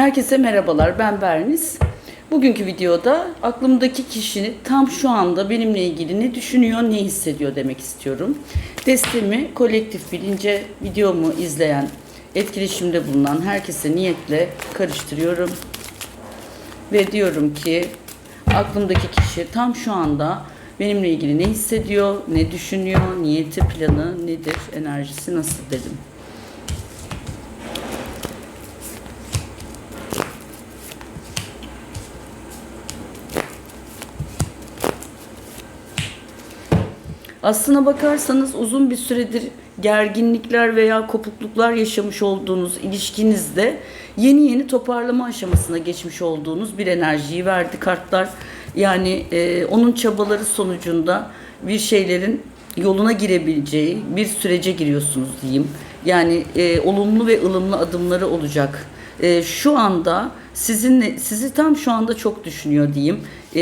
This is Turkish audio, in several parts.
Herkese merhabalar, ben Berniz. Bugünkü videoda aklımdaki kişinin tam şu anda benimle ilgili ne düşünüyor, ne hissediyor demek istiyorum. Destemi kolektif bilince videomu izleyen, etkileşimde bulunan herkese niyetle karıştırıyorum. Ve diyorum ki aklımdaki kişi tam şu anda benimle ilgili ne hissediyor, ne düşünüyor, niyeti, planı nedir, enerjisi nasıl dedim. Aslına bakarsanız uzun bir süredir gerginlikler veya kopukluklar yaşamış olduğunuz ilişkinizde yeni yeni toparlama aşamasına geçmiş olduğunuz bir enerjiyi verdi kartlar. Yani e, onun çabaları sonucunda bir şeylerin yoluna girebileceği bir sürece giriyorsunuz diyeyim. Yani e, olumlu ve ılımlı adımları olacak. E, şu anda sizinle sizi tam şu anda çok düşünüyor diyeyim. E,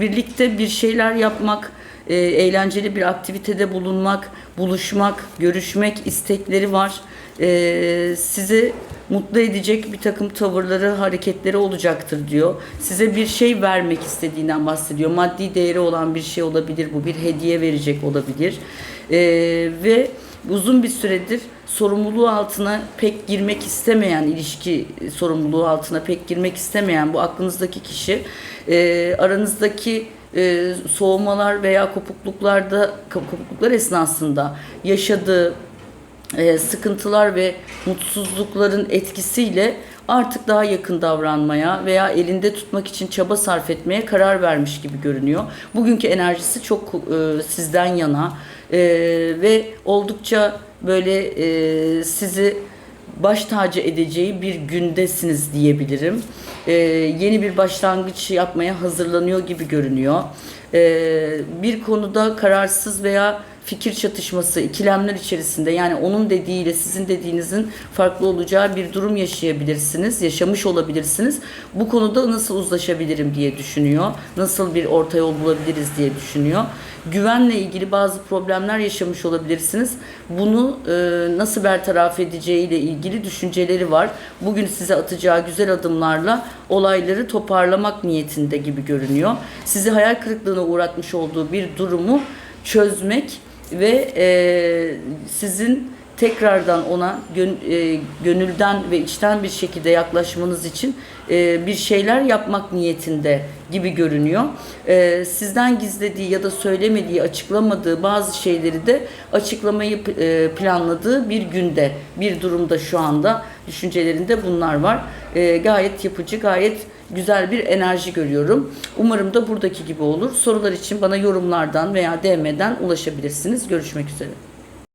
birlikte bir şeyler yapmak, e, eğlenceli bir aktivitede bulunmak, buluşmak, görüşmek istekleri var. E, sizi mutlu edecek bir takım tavırları, hareketleri olacaktır diyor. Size bir şey vermek istediğinden bahsediyor. Maddi değeri olan bir şey olabilir bu, bir hediye verecek olabilir. E, ve uzun bir süredir sorumluluğu altına pek girmek istemeyen, ilişki sorumluluğu altına pek girmek istemeyen bu aklınızdaki kişi e, aranızdaki e, soğumalar veya kopukluklarda kopukluklar esnasında yaşadığı e, sıkıntılar ve mutsuzlukların etkisiyle artık daha yakın davranmaya veya elinde tutmak için çaba sarf etmeye karar vermiş gibi görünüyor. Bugünkü enerjisi çok e, sizden yana e, ve oldukça böyle e, sizi baş tacı edeceği bir gündesiniz diyebilirim. Ee, yeni bir başlangıç yapmaya hazırlanıyor gibi görünüyor. Ee, bir konuda kararsız veya fikir çatışması, ikilemler içerisinde yani onun dediğiyle sizin dediğinizin farklı olacağı bir durum yaşayabilirsiniz, yaşamış olabilirsiniz. Bu konuda nasıl uzlaşabilirim diye düşünüyor. Nasıl bir orta yol bulabiliriz diye düşünüyor. Güvenle ilgili bazı problemler yaşamış olabilirsiniz. Bunu e, nasıl bertaraf edeceğiyle ilgili düşünceleri var. Bugün size atacağı güzel adımlarla olayları toparlamak niyetinde gibi görünüyor. Sizi hayal kırıklığına uğratmış olduğu bir durumu çözmek ve e, sizin tekrardan ona gön, e, gönülden ve içten bir şekilde yaklaşmanız için e, bir şeyler yapmak niyetinde gibi görünüyor. E, sizden gizlediği ya da söylemediği, açıklamadığı bazı şeyleri de açıklamayı e, planladığı bir günde, bir durumda şu anda düşüncelerinde bunlar var. E, gayet yapıcı, gayet güzel bir enerji görüyorum. Umarım da buradaki gibi olur. Sorular için bana yorumlardan veya DM'den ulaşabilirsiniz. Görüşmek üzere.